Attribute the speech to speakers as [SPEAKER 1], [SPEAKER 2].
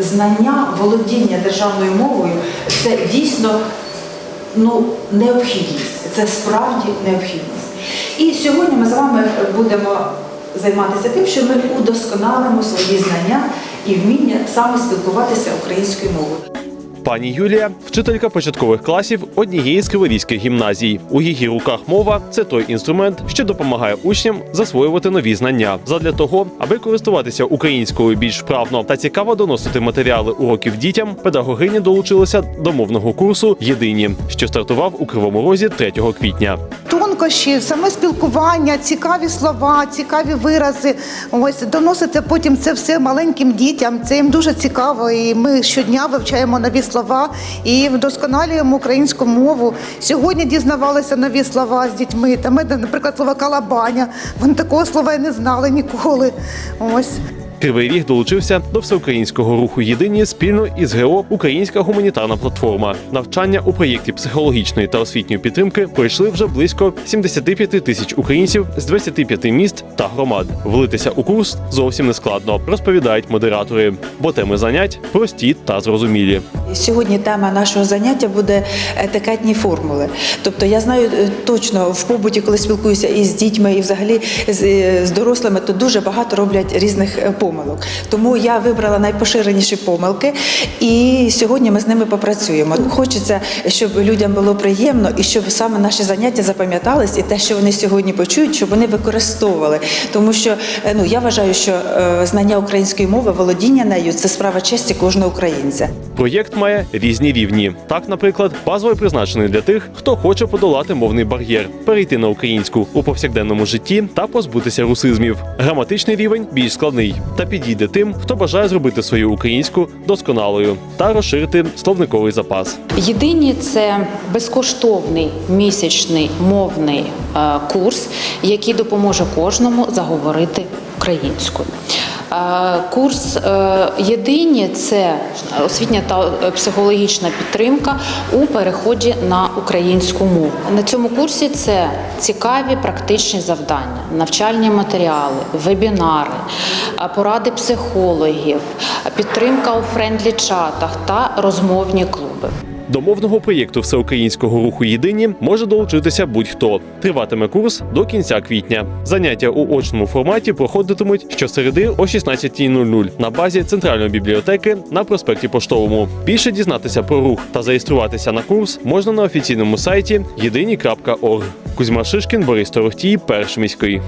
[SPEAKER 1] знання, володіння державною мовою це дійсно ну, необхідність. Це справді необхідність. І сьогодні ми з вами будемо займатися тим, що ми удосконалимо свої знання і вміння саме спілкуватися українською мовою.
[SPEAKER 2] Пані Юлія, вчителька початкових класів однієї з криворізьких гімназій. У її руках мова це той інструмент, що допомагає учням засвоювати нові знання. Задля того, аби користуватися українською більш вправно та цікаво доносити матеріали уроків дітям, педагогині долучилися до мовного курсу Єдині, що стартував у Кривому Розі 3 квітня.
[SPEAKER 3] Тонкощі, саме спілкування, цікаві слова, цікаві вирази. Ось доносити потім це все маленьким дітям. Це їм дуже цікаво. І ми щодня вивчаємо нові слова і вдосконалюємо українську мову. Сьогодні дізнавалися нові слова з дітьми. Та ми, наприклад, слово калабаня. Вони такого слова і не знали ніколи. Ось.
[SPEAKER 2] Кривий Ріг долучився до всеукраїнського руху єдині спільно із ГО Українська гуманітарна платформа. Навчання у проєкті психологічної та освітньої підтримки пройшли вже близько 75 тисяч українців з 25 міст та громад. Влитися у курс зовсім не складно, розповідають модератори, бо теми занять прості та зрозумілі.
[SPEAKER 1] Сьогодні тема нашого заняття буде етикетні формули. Тобто я знаю е, точно в побуті, коли спілкуюся і з дітьми, і взагалі з, е, з дорослими, то дуже багато роблять різних е, помилок. Тому я вибрала найпоширеніші помилки, і сьогодні ми з ними попрацюємо. Хочеться, щоб людям було приємно і щоб саме наші заняття запам'ятались, і те, що вони сьогодні почують, щоб вони використовували. Тому що ну я вважаю, що знання української мови, володіння нею це справа честі кожного українця.
[SPEAKER 2] Проєкт має різні рівні. Так, наприклад, базовий призначений для тих, хто хоче подолати мовний бар'єр, перейти на українську у повсякденному житті та позбутися русизмів. Граматичний рівень більш складний та підійде тим, хто бажає зробити свою українську досконалою та розширити словниковий запас.
[SPEAKER 4] Єдині це безкоштовний місячний мовний е, курс, який допоможе кожному заговорити українською. Курс е, єдині це освітня та психологічна підтримка у переході на українську мову. На цьому курсі це цікаві практичні завдання, навчальні матеріали, вебінари, поради психологів, підтримка у френдлі чатах та розмовні клуби.
[SPEAKER 2] До мовного проєкту всеукраїнського руху Єдині може долучитися будь-хто. Триватиме курс до кінця квітня. Заняття у очному форматі проходитимуть щосереди о 16.00 на базі центральної бібліотеки на проспекті Поштовому. Більше дізнатися про рух та зареєструватися на курс можна на офіційному сайті єдині.орг. Кузьма Шишкін, Борис Торохтій, перший міський.